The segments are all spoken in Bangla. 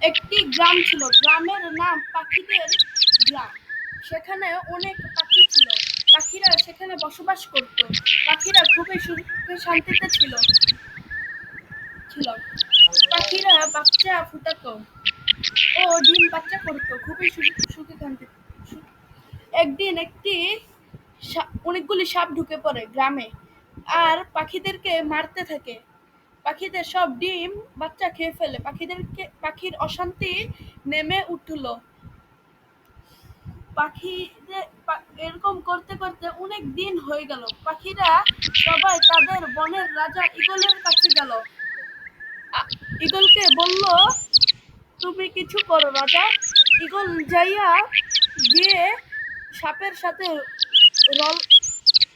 একটি গ্রাম ছিল। গ্রামের নাম পাখিদের গ্রাম। সেখানে অনেক পাখি ছিল। পাখিরা সেখানে বসবাস করত। পাখিরা খুবই সুখে শান্তিতে ছিল। ছিল। পাখিরা বাচ্চা ফুটাতো ও ডিম বাচ্চা করতো। খুবই সুখে শান্তিতে সু- একদিন একটি অনেকগুলি সাপ ঢুকে পড়ে গ্রামে। আর পাখিদেরকে মারতে থাকে। পাখিদের সব ডিম বাচ্চা খেয়ে ফেলে। পাখিদেরকে, পাখির অশান্তি নেমে উঠল। পাখিদের এরকম করতে করতে অনেক দিন হয়ে গেল। পাখিরা সবাই তাদের বনের রাজা ঈগলের কাছে গেল। ঈগলকে বলল, তুমি কিছু করো রাজা। ঈগল যাইয়া গিয়ে সাপের সাথে রল,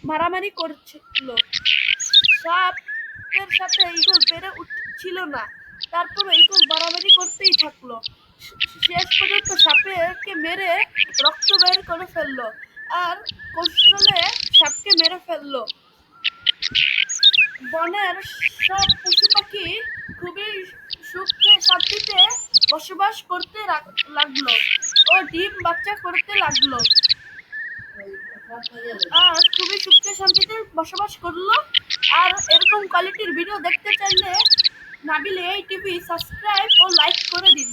মারামারি করছিল। সাপের সাথে ঈগল পেরে উঠছিল না। তারপরে ঈগল মারামারি করতেই থাকল। শেষ পর্যন্ত সাপেকে মেরে রক্ত বের করে ফেলল আর কৌশলে সাপকে মেরে ফেলল। বনের সব পশু পাখি খুবই সুখে শান্তিতে বসবাস করতে লাগল ও ডিম বাচ্চা করতে লাগল। আর খুবই শান্তিতে বসবাস করল। আর এরকম কোয়ালিটির ভিডিও দেখতে চাইলে নাবিলে এই টিভি সাবস্ক্রাইব ও লাইক করে দিন।